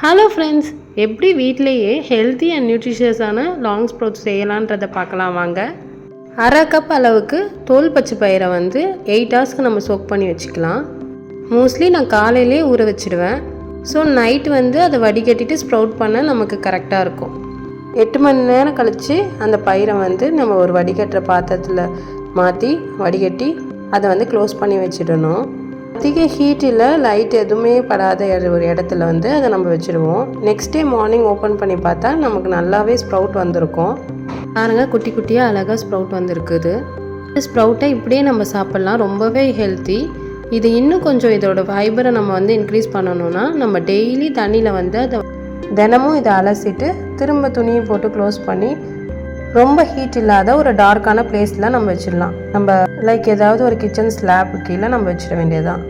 Hello friends எப்படி வீட்டிலேயே healthy and நியூட்ரிஷியஸான லாங் ஸ்ப்ரவுட்ஸ் செய்யலான்றதை பார்க்கலாம் வாங்க. அரை கப் அளவுக்கு தோல் பச்சை பயிரை வந்து எயிட் ஹவர்ஸ்க்கு நம்ம சோக் பண்ணி வச்சுக்கலாம். மோஸ்ட்லி நான் காலையிலே ஊற வச்சிடுவேன். ஸோ நைட் வந்து அதை வடிகட்டிட்டு ஸ்ப்ரவுட் பண்ண நமக்கு கரெக்டாக இருக்கும். எட்டு மணி நேரம் கழித்து அந்த பயிரை வந்து நம்ம ஒரு வடிகட்டுற பாத்திரத்தில் மாற்றி வடிகட்டி அதை வந்து க்ளோஸ் பண்ணி வச்சிடணும். அதிக ஹீட்டில் லைட் எதுவுமே படாத ஒரு இடத்துல வந்து அதை நம்ம வச்சுருவோம். நெக்ஸ்ட் டே மார்னிங் ஓப்பன் பண்ணி பார்த்தா நமக்கு நல்லாவே ஸ்ப்ரவுட் வந்திருக்கும். பாருங்கள் குட்டி குட்டியாக அழகாக ஸ்ப்ரவுட் வந்திருக்குது. இந்த ஸ்ப்ரவுட்டை இப்படியே நம்ம சாப்பிட்லாம் ரொம்பவே ஹெல்த்தி இது இன்னும் கொஞ்சம் இதோட ஃபைபரை நம்ம வந்து இன்க்ரீஸ் பண்ணணும்னா நம்ம டெய்லி தண்ணியில் வந்து அதை தினமும் இதை அலசிட்டு திரும்ப துணியை போட்டு க்ளோஸ் பண்ணி ரொம்ப ஹீட் இல்லாத ஒரு டார்க்கான பிளேஸில் நம்ம வச்சிடலாம். நம்ம லைக் ஏதாவது ஒரு கிச்சன் ஸ்லாப் கீழே நம்ம வச்சிட வேண்டியதுதான்.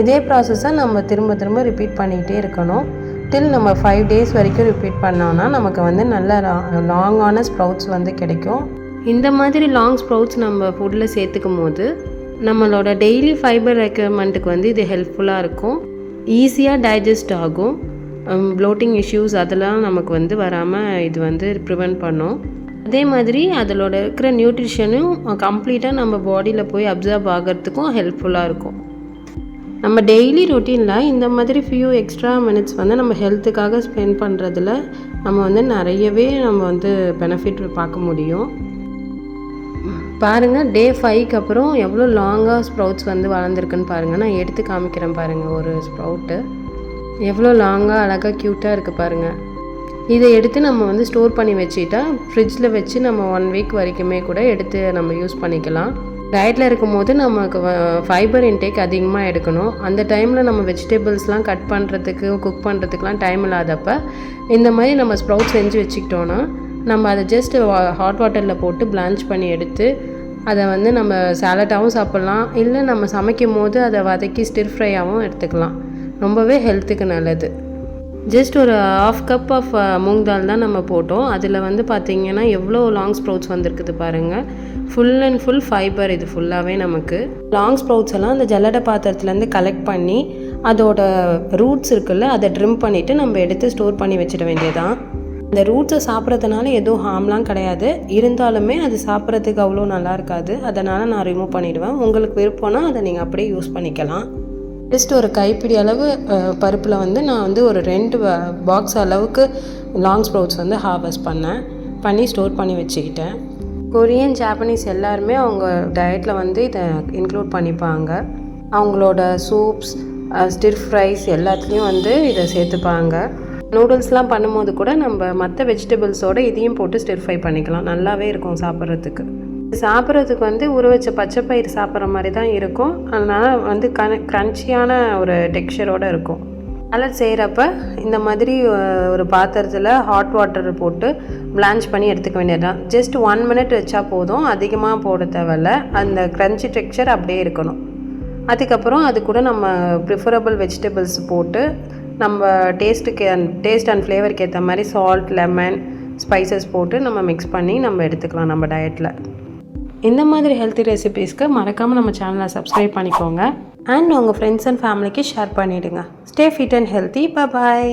இதே ப்ராசஸை நம்ம திரும்ப திரும்ப ரிப்பீட் பண்ணிக்கிட்டே இருக்கணும். டில் நம்ம ஃபைவ் டேஸ் வரைக்கும் ரிப்பீட் பண்ணோன்னா நமக்கு வந்து நல்ல லாங்கான ஸ்ப்ரவுட்ஸ் வந்து கிடைக்கும். இந்த மாதிரி லாங் ஸ்ப்ரவுட்ஸ் நம்ம ஃபுட்டில் சேர்த்துக்கும் போது நம்மளோட டெய்லி ஃபைபர் ரெக்யர்மெண்ட்டுக்கு வந்து இது ஹெல்ப்ஃபுல்லாக இருக்கும். ஈஸியாக டைஜஸ்ட் ஆகும். ப்ளோட்டிங் இஷ்யூஸ் அதெல்லாம் நமக்கு வந்து வராமல் இது வந்து ப்ரிவெண்ட் பண்ணும். அதே மாதிரி அதிலோட இருக்கிற நியூட்ரிஷனும் கம்ப்ளீட்டாக நம்ம பாடியில் போய் அப்சர்வ் ஆகிறதுக்கும் ஹெல்ப்ஃபுல்லாக இருக்கும். நம்ம டெய்லி ரொட்டீனில் இந்த மாதிரி ஃபியூ எக்ஸ்ட்ரா மினிட்ஸ் வந்து நம்ம ஹெல்த்துக்காக ஸ்பெண்ட் பண்ணுறதுல நம்ம வந்து நிறையவே நம்ம வந்து பெனிஃபிட் பார்க்க முடியும். பாருங்கள் டே ஃபைவ்க்கு அப்புறம் எவ்வளோ லாங்காக ஸ்ப்ரவுட்ஸ் வந்து வளர்ந்துருக்குன்னு பாருங்கள் நான் எடுத்து காமிக்கிறேன் பாருங்கள் ஒரு ஸ்ப்ரவுட்டு எவ்வளோ லாங்காக அழகாக க்யூட்டாக இருக்குது பாருங்கள் இதை எடுத்து நம்ம வந்து ஸ்டோர் பண்ணி வச்சுட்டா ஃப்ரிட்ஜில் வச்சு நம்ம ஒன் வீக் வரைக்குமே கூட எடுத்து நம்ம யூஸ் பண்ணிக்கலாம். டயட்டில் இருக்கும்போது நமக்கு ஃபைபர் இன்டேக் அதிகமாக எடுக்கணும். அந்த டைமில் நம்ம வெஜிடபிள்ஸ்லாம் கட் பண்ணுறதுக்கு குக் பண்ணுறதுக்குலாம் டைம் இல்லாதப்ப இந்த மாதிரி நம்ம ஸ்ப்ரவுட் செஞ்சு வச்சுக்கிட்டோன்னா நம்ம அதை ஜஸ்ட் ஹாட் வாட்டரில் போட்டு பிளான்ச் பண்ணி எடுத்து அதை வந்து நம்ம சாலட்டாகவும் சாப்பிட்லாம். இல்லை நம்ம சமைக்கும் போது அதை வதக்கி ஸ்டிர் ஃப்ரையாகவும் எடுத்துக்கலாம். ரொம்பவே ஹெல்த்துக்கு நல்லது. ஜஸ்ட் ஒரு half cup of moong dal தான் நம்ம போட்டோம். அதில் வந்து பார்த்திங்கன்னா எவ்வளோ லாங் ஸ்ப்ரவுட்ஸ் வந்திருக்குது பாருங்கள் ஃபுல் அண்ட் ஃபுல் ஃபைபர் இது ஃபுல்லாகவே நமக்கு. லாங் ஸ்ப்ரவுட்ஸ் எல்லாம் அந்த ஜல்லடை பாத்திரத்துலேருந்து கலெக்ட் பண்ணி அதோட ரூட்ஸ் இருக்குல்ல அதை ட்ரிம் பண்ணிவிட்டு நம்ம எடுத்து ஸ்டோர் பண்ணி வச்சிட வேண்டியதான் இந்த ரூட்ஸை சாப்பிட்றதுனால எதுவும் ஹார்ம்லாம் கிடையாது. இருந்தாலுமே அது சாப்பிட்றதுக்கு அவ்வளோ நல்லா இருக்காது. அதனால் நான் ரிமூவ் பண்ணிவிடுவேன் உங்களுக்கு விருப்பம்னா அதை நீங்கள் அப்படியே யூஸ் பண்ணிக்கலாம். ஜஸ்ட் ஒரு கைப்பிடி அளவு பருப்பில் வந்து நான் வந்து ஒரு ரெண்டு பாக்ஸ் அளவுக்கு லாங் ஸ்ப்ரவுட்ஸ் வந்து ஹார்வெஸ்ட் பண்ணேன். பண்ணி ஸ்டோர் பண்ணி வச்சுக்கிட்டேன். கொரியன் ஜாப்பனீஸ் எல்லாருமே அவங்க டயட்டில் வந்து இதை இன்க்ளூட் பண்ணிப்பாங்க. அவங்களோட சூப்ஸ் ஸ்டிர் ஃப்ரைஸ் எல்லாத்துலேயும் வந்து இதை சேர்த்துப்பாங்க. நூடுல்ஸ்லாம் பண்ணும்போது கூட நம்ம மற்ற வெஜிடபிள்ஸோடு இதையும் போட்டு ஸ்டிர் ஃப்ரை பண்ணிக்கலாம். நல்லாவே இருக்கும் சாப்பிட்றதுக்கு. சாப்பிட்றதுக்கு வந்து ஊற வச்ச பச்சை பயிர் சாப்பிட்ற மாதிரி தான் இருக்கும். அதனால் வந்து கன க்ரன்ச்சியான ஒரு டெக்ஸ்சரோடு இருக்கும். சாலட் செய்கிறப்ப இந்த மாதிரி ஒரு பாத்திரத்தில் ஹாட் வாட்டர் போட்டு பிளான்ச் பண்ணி எடுத்துக்க வேண்டியதுதான். ஜஸ்ட் ஒன் மினிட் வச்சா போதும். அதிகமாக போட தேவையில்ல. அந்த க்ரன்ச்சி டெக்ஸ்சர் அப்படியே இருக்கணும். அதுக்கப்புறம் அது கூட நம்ம ப்ரிஃபரபிள் வெஜிடபிள்ஸ் போட்டு நம்ம டேஸ்ட்டுக்கு டேஸ்ட் அண்ட் ஃப்ளேவருக்கு ஏற்ற மாதிரி சால்ட் லெமன் ஸ்பைசஸ் போட்டு நம்ம மிக்ஸ் பண்ணி நம்ம எடுத்துக்கலாம் நம்ம டயட்டில் இந்த மாதிரி ஹெல்த்தி ரெசிபீஸ்க்கு மறக்காமல் நம்ம சேனலை சப்ஸ்கிரைப் பண்ணிக்கோங்க. அண்ட் உங்கள் ஃப்ரெண்ட்ஸ் அண்ட் ஃபேமிலிக்கு ஷேர் பண்ணிவிடுங்க stay fit and healthy bye